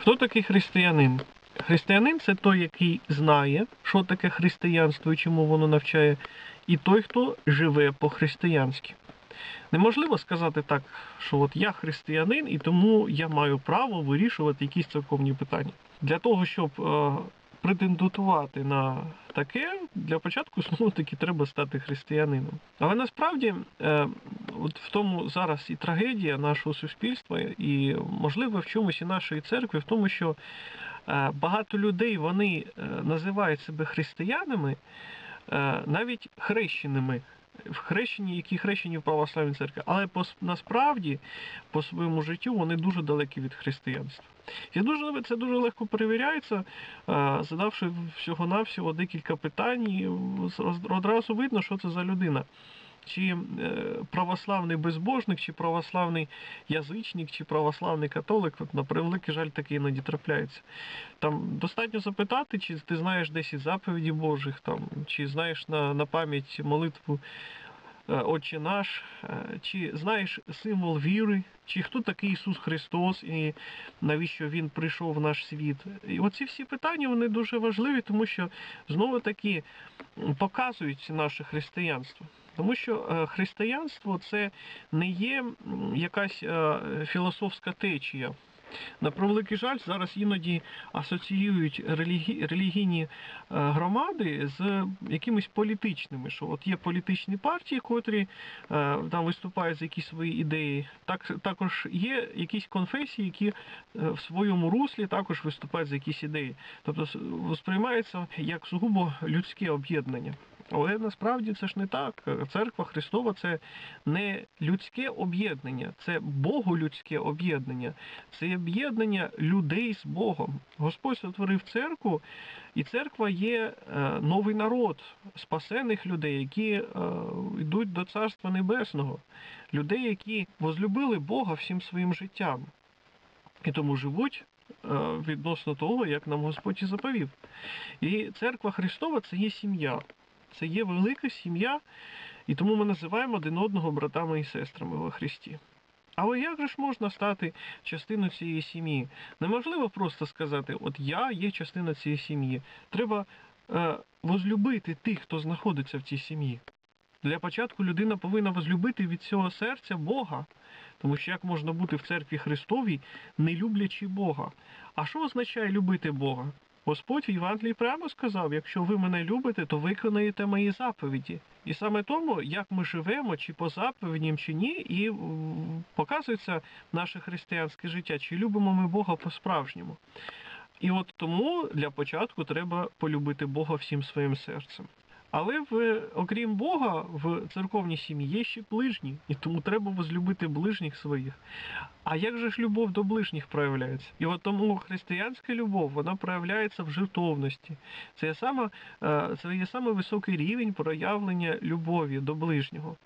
Хто такий християнин? Християнин це той, який знає, що таке християнство і чому воно навчає, і той, хто живе по-християнськи. Неможливо сказати так, що от я християнин, і тому я маю право вирішувати якісь церковні питання. Для того, щоб е, претендувати на таке, для початку знову таки треба стати християнином. Але насправді, е, от в тому зараз і трагедія нашого суспільства, і можливо в чомусь і нашої церкви, в тому, що е, багато людей вони е, називають себе християнами, навіть хрещеними. В хрещенні, які хрещені в православній церкві, але по, насправді по своєму життю вони дуже далекі від християнства. І дуже це дуже легко перевіряється, е, задавши всього-навсього декілька питань, і одразу видно, що це за людина. Чи е, православний безбожник, чи православний язичник, чи православний католик, от, на превеликий жаль, таки іноді трапляється. Там достатньо запитати, чи ти знаєш десь із заповіді Божих, там, чи знаєш на, на пам'ять молитву е, Отче наш, е, чи знаєш символ віри, чи хто такий Ісус Христос, і навіщо Він прийшов в наш світ. І оці всі питання вони дуже важливі, тому що знову таки показують наше християнство. Тому що е, християнство це не є якась е, філософська течія. На превеликий жаль, зараз іноді асоціюють релігі... релігійні е, громади з якимись політичними, що от є політичні партії, котрі там виступають за якісь свої ідеї. Так, також є якісь конфесії, які в своєму руслі також виступають за якісь ідеї. Тобто сприймається як сугубо людське об'єднання. Але насправді це ж не так. Церква Христова це не людське об'єднання, це боголюдське об'єднання, це об'єднання людей з Богом. Господь сотворив церкву, і церква є е, новий народ спасених людей, які е, йдуть до Царства Небесного, людей, які возлюбили Бога всім своїм життям, і тому живуть. е, Відносно того, як нам Господь і заповів. І церква Христова це є сім'я. Це є велика сім'я, і тому ми називаємо один одного братами і сестрами во Христі. Але як же ж можна стати частиною цієї сім'ї? Неможливо просто сказати, от я є частина цієї сім'ї. Треба е, возлюбити тих, хто знаходиться в цій сім'ї. Для початку людина повинна возлюбити від цього серця Бога. Тому що як можна бути в церкві Христовій, не люблячи Бога? А що означає любити Бога? Господь в Євангелії прямо сказав: якщо ви мене любите, то виконаєте мої заповіді. І саме тому, як ми живемо, чи по заповідям, чи ні, і показується наше християнське життя, чи любимо ми Бога по-справжньому. І от тому для початку треба полюбити Бога всім своїм серцем. Але в, окрім Бога, в церковній сім'ї є ще ближні, і тому треба возлюбити ближніх своїх. А як же ж любов до ближніх проявляється? І от тому християнська любов вона проявляється в жертовності. Це є саме, е, це є саме високий рівень проявлення любові до ближнього.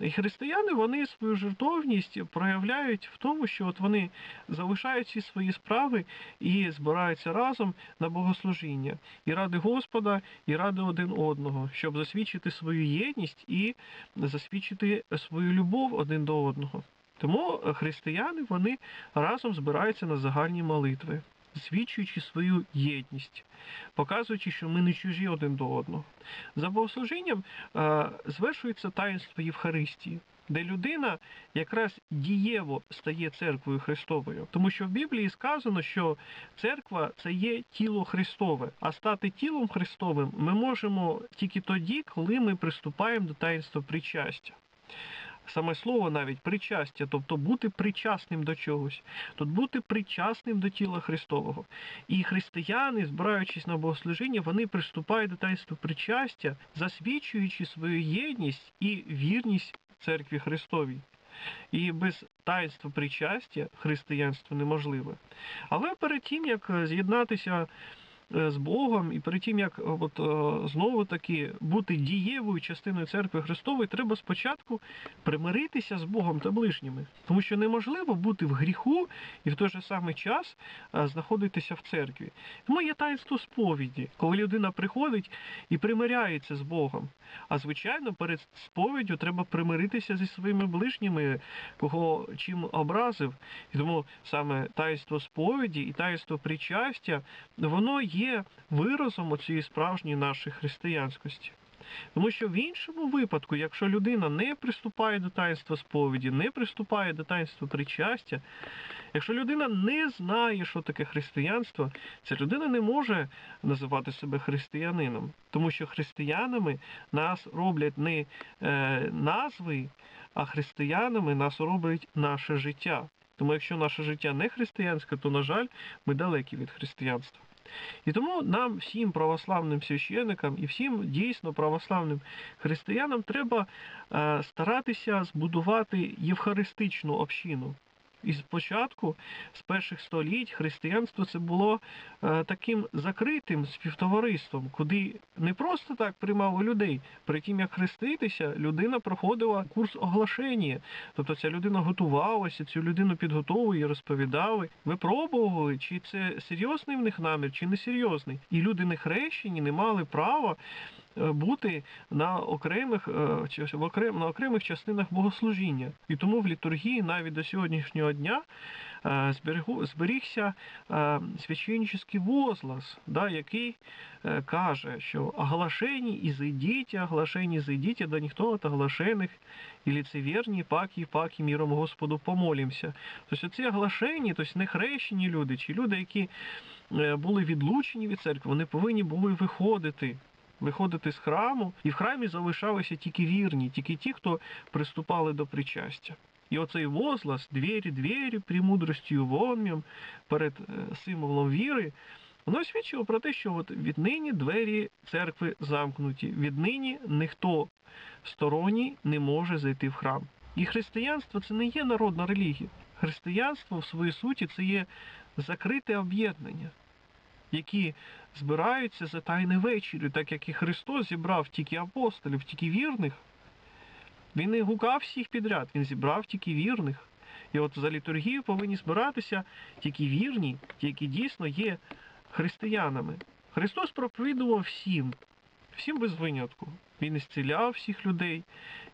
І християни вони свою жертовність проявляють в тому, що от вони залишають всі свої справи і збираються разом на богослужіння і ради Господа, і ради один одного, щоб засвідчити свою єдність і засвідчити свою любов один до одного. Тому християни вони разом збираються на загальні молитви, засвідчуючи свою єдність, показуючи, що ми не чужі один до одного. За богослужінням е, звершується таїнство Євхаристії, де людина якраз дієво стає церквою Христовою, тому що в Біблії сказано, що церква це є тіло Христове, а стати тілом Христовим ми можемо тільки тоді, коли ми приступаємо до таїнства причастя. Саме слово навіть причастя, тобто бути причасним до чогось, тут бути причасним до тіла Христового. І християни, збираючись на богослужіння, вони приступають до таїнства причастя, засвідчуючи свою єдність і вірність церкві Христовій. І без таїнства причастя християнство неможливе. Але перед тим, як з'єднатися з Богом, і перед тим, як е, от, е, знову таки бути дієвою частиною церкви Христової, треба спочатку примиритися з Богом та ближніми. Тому що неможливо бути в гріху і в той же самий час е, знаходитися в церкві. Тому є таїнство сповіді, коли людина приходить і примиряється з Богом. А звичайно, перед сповіддю треба примиритися зі своїми ближніми, кого чим образив. І тому саме таїнство сповіді і таїнство причастя, воно є виразом цієї справжньої нашої християнськості. Тому що в іншому випадку, якщо людина не приступає до таїнства сповіді, не приступає до таїнства причастя, якщо людина не знає, що таке християнство, ця людина не може називати себе християнином, тому що християнами нас роблять не е, назви, а християнами нас роблять наше життя. Тому якщо наше життя не християнське, то, на жаль, ми далекі від християнства. І тому нам, всім православним священникам і всім дійсно православним християнам треба е, старатися збудувати євхаристичну общину. І спочатку, з перших століть, християнство це було е, таким закритим співтовариством, куди не просто так приймали людей. Перед тим як хреститися, людина проходила курс оглашення. Тобто ця людина готувалася, цю людину підготовували, розповідали, випробували, чи це серйозний в них намір, чи не серйозний. І люди не хрещені не мали права бути на окремих е, на окремих частинах богослужіння. І тому в літургії навіть до сьогоднішнього дня е, зберігся е, священнический возглас, да, який каже, що оглашені і зайдіть, оглашені зайдіть, да ніхто от оглашених і лицеверні, паки, паки, міром Господу помолімся. Тобто ці оглашені, тобто не хрещені люди, чи люди, які були відлучені від церкви, вони повинні були виходити. Виходити з храму, і в храмі залишалися тільки вірні, тільки ті, хто приступали до причастя. І оцей возглас двері, двері, премудростю вом'ям перед е, символом віри, воно свідчило про те, що от віднині двері церкви замкнуті, віднині ніхто сторонній не може зайти в храм. І християнство це не є народна релігія. Християнство в своїй суті це є закрите об'єднання, які збираються за тайне вечерю, так як і Христос зібрав тільки апостолів, тільки вірних. Він не гукав всіх підряд, він зібрав тільки вірних. І от за літургію повинні збиратися тільки вірні, ті, які дійсно є християнами. Христос проповідував всім, всім без винятку. Він ісціляв всіх людей,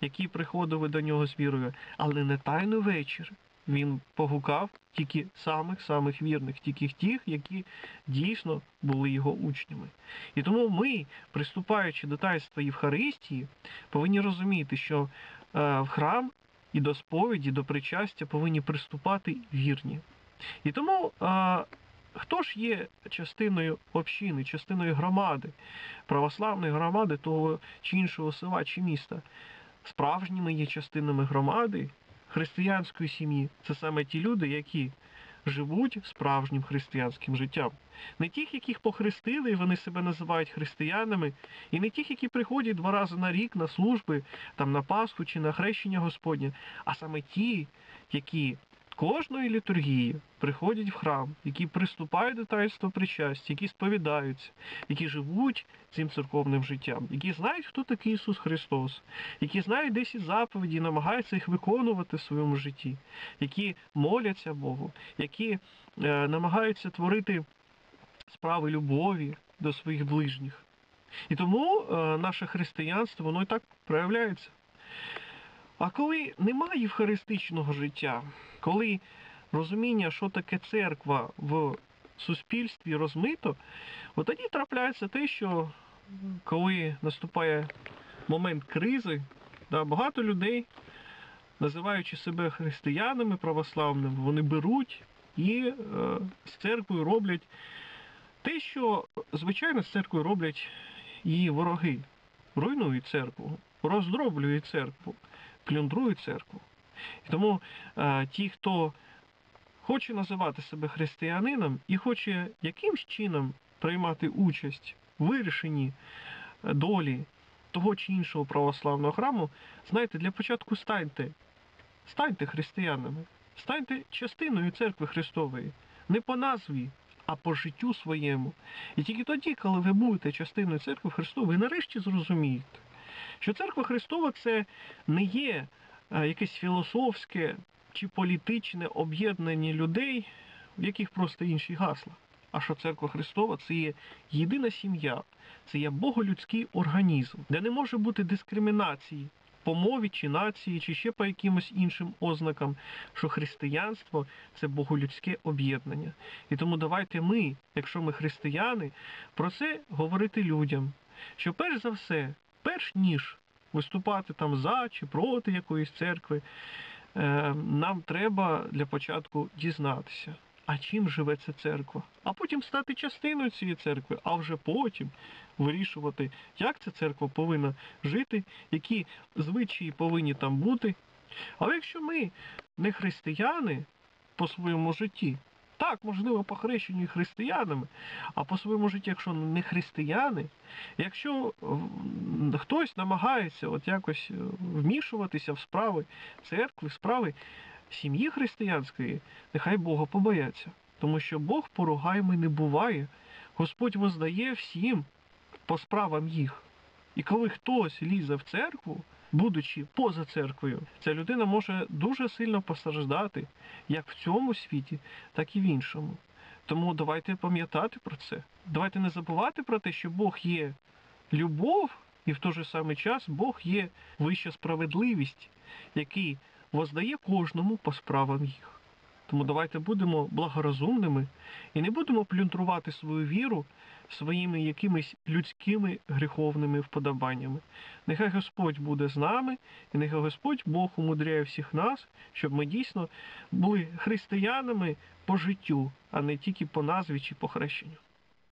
які приходили до нього з вірою, але не тайно вечір. Він погукав тільки самих-самих вірних, тільки тих, які дійсно були його учнями. І тому ми, приступаючи до таїнства Євхаристії, повинні розуміти, що е, в храм і до сповіді, до причастя повинні приступати вірні. І тому е, хто ж є частиною общини, частиною громади, православної громади того чи іншого села чи міста? Справжніми є частинами громади християнської сім'ї. Це саме ті люди, які живуть справжнім християнським життям. Не тих, яких похрестили, і вони себе називають християнами, і не тих, які приходять два рази на рік на служби, там на Пасху чи на хрещення Господнє, а саме ті, які кожної літургії приходять в храм, які приступають до таїнства причастя, які сповідаються, які живуть цим церковним життям, які знають, хто такий Ісус Христос, які знають 10 заповідей, і намагаються їх виконувати в своєму житті, які моляться Богу, які е, намагаються творити справи любові до своїх ближніх. І тому е, наше християнство, воно і так проявляється. А коли немає євхаристичного життя, коли розуміння, що таке церква в суспільстві розмито, от тоді трапляється те, що коли наступає момент кризи, да, багато людей, називаючи себе християнами православними, вони беруть і е, з церквою роблять те, що звичайно з церквою роблять її вороги. Руйнують церкву, роздроблюють церкву, плюндрують церкву. І тому е, ті, хто хоче називати себе християнином і хоче якимсь чином приймати участь в вирішенні е, долі того чи іншого православного храму, знаєте, для початку станьте, станьте християнами, станьте частиною церкви Христової, не по назві, а по життю своєму. І тільки тоді, коли ви будете частиною церкви Христової, ви нарешті зрозумієте, що церква Христова це не є якесь філософське чи політичне об'єднання людей, в яких просто інші гасла. А що церква Христова це є єдина сім'я, це є боголюдський організм, де не може бути дискримінації по мові чи нації, чи ще по якимось іншим ознакам, що християнство це боголюдське об'єднання. І тому давайте ми, якщо ми християни, про це говорити людям. Що перш за все, перш ніж виступати там за чи проти якоїсь церкви, е, нам треба для початку дізнатися, а чим живе ця церква, а потім стати частиною цієї церкви, а вже потім вирішувати, як ця церква повинна жити, які звичаї повинні там бути. Але якщо ми не християни по своєму житті, так, можливо, по хрещенню християнами, а по своєму житті, якщо не християни, якщо хтось намагається от якось е, вмішуватися в справи церкви, справи сім'ї християнської, нехай Бога побояться. Тому що Бог поругайми не буває. Господь воздає всім по справам їх. І коли хтось лізе в церкву, будучи поза церквою, ця людина може дуже сильно постраждати як в цьому світі, так і в іншому. Тому давайте пам'ятати про це. Давайте не забувати про те, що Бог є любов, і в той же самий час Бог є вища справедливість, який воздає кожному по справам їх. Тому давайте будемо благорозумними і не будемо плюндрувати свою віру своїми якимись людськими гріховними вподобаннями. Нехай Господь буде з нами, і нехай Господь Бог умудряє всіх нас, щоб ми дійсно були християнами по життю, а не тільки по назві чи по хрещенню.